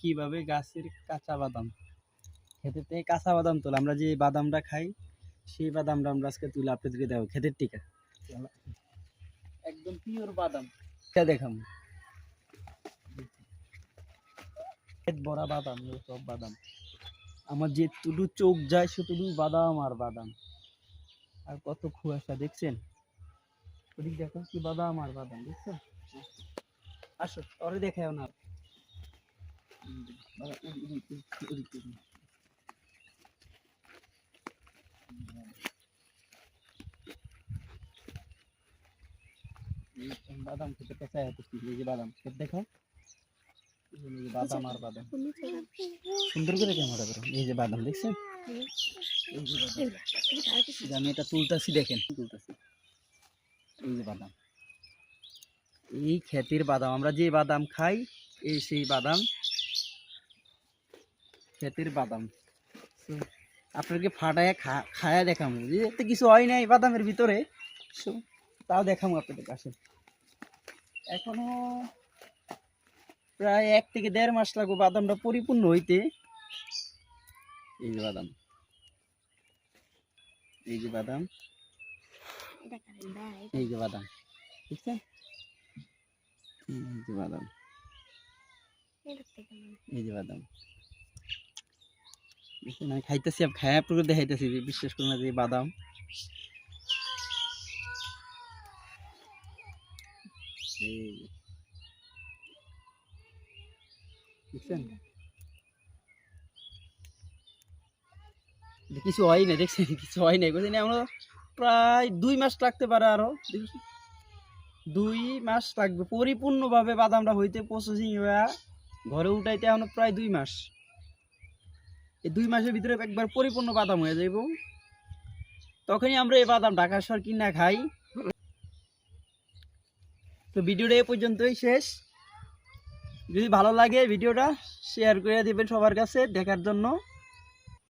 কীভাবে গাছের কাঁচা বাদাম? ক্ষেতের থেকে কাঁচা বাদাম তোলা, আমরা যে বাদামটা খাই, সেই বাদামটা আমরা আজকে তুলে আপনাদেরকে দেবো ক্ষেতের টিকা একদম পিওর বাদাম। এটা দেখাম ভরা বাদাম সব বাদাম। আমার যে টুডু চোখ যায় সেটুকু বাদাম আর বাদাম। আর কত কুয়াশা, দেখছেন? ওদিক দেখো কি বাদাম আর বাদাম দেখছ আসো ওরে দেখাও না বাবা, ওদিক, ওদিক, ওদিক, ওদিক, ওদিক। এই বাদাম খেতে পেঁচায় এত কি এই যে বাদাম খেতে দেখো এই যে বাদাম আর বাদাম সুন্দর করে ক্যামেরা করো এই যে বাদাম দেখছেন এই যে বাদাম এই যে আমি এটা তুলতাছি দেখেন তুলতাছি এই যে বাদাম এই ক্ষেতের বাদাম আমরা যে বাদাম খাই এই সেই বাদাম ক্ষেতের বাদাম। আপনাকে ফাটায় খায়া দেখাবো যে এতে কিছু হয় নাই বাদামের ভিতরে। So, তাও দেখাম আপনাদের কাছে। এখনও প্রায় এক থেকে দেড় মাস লাগবে বাদামটা পরিপূর্ণ হইতে। এই যে বাদাম। এই যে বাদাম। এই যে বাদাম। বুঝছেন এই যে বাদাম। এই যে বাদাম। আমি খাইতেছি, আমি পুরো দেখাইতেছি যে বিশ্বাস করুন না যে বাদাম। কিছু হয় না দেখছেন? কিছু হয় না বুঝছেন আমরা প্রায় দুই মাস লাগতে পারে আরও দেখছেন? দুই মাস লাগবে, পরিপূর্ণভাবে বাদামটা হইতে প্রসেসিং হয়ে ঘরে উঠাইতে এখনও প্রায় দুই মাস। এই দুই মাসের ভিতরে একবার পরিপূর্ণ বাদাম হয়ে যাইব। তখনই আমরা এই বাদাম ঢাকা সর কিনা খাই। তো ভিডিওটা এ পর্যন্তই শেষ। যদি ভালো লাগে ভিডিওটা শেয়ার করে দেবেন সবার কাছে দেখার জন্য।